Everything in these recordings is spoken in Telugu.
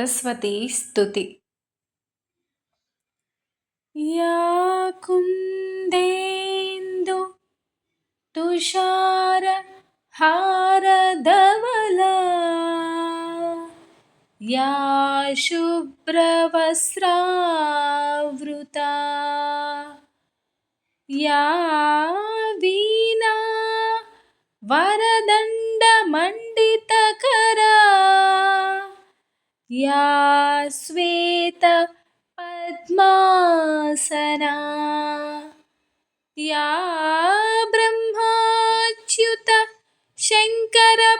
సరస్వతీ స్తుతి యా కుందేందు తుషార హారధవలా या शुभ्रवस्त्रावृता या वीणा वरदण्डमण्डितकरा या श्वेतपद्मासना या ब्रह्माच्युत शङ्करप्रभृतिभिः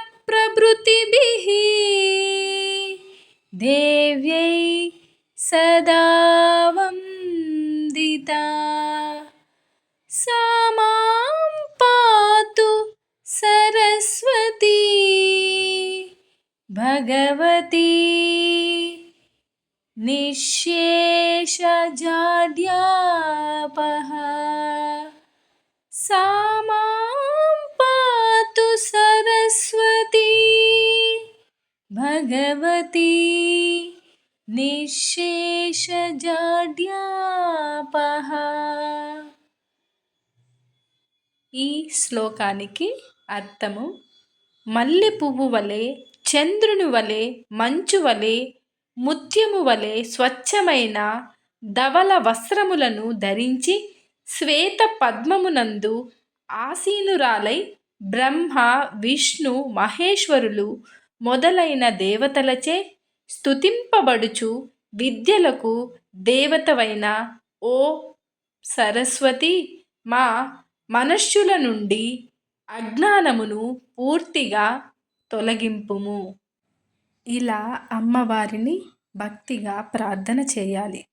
देव्यै सदा वन्दिता भगवती निःशेषजाड्यापः सा मां पातु सरस्वती భగవతి నిశేషజాడ్యాపహ ఈ శ్లోకానికి అర్థము మల్లె పువ్వు వలె చంద్రుని వలె మంచు వలె ముత్యము వలె స్వచ్ఛమైన ధవల వస్త్రములను ధరించి శ్వేత పద్మమునందు ఆసీనురాలై బ్రహ్మ విష్ణు మహేశ్వరులు మొదలైన దేవతలచే స్తుతింపబడుచు విద్యలకు దేవతవైన ఓ సరస్వతి మా మనష్యుల నుండి అజ్ఞానమును పూర్తిగా తొలగింపుము. ఇలా అమ్మవారిని భక్తిగా ప్రార్థన చేయాలి.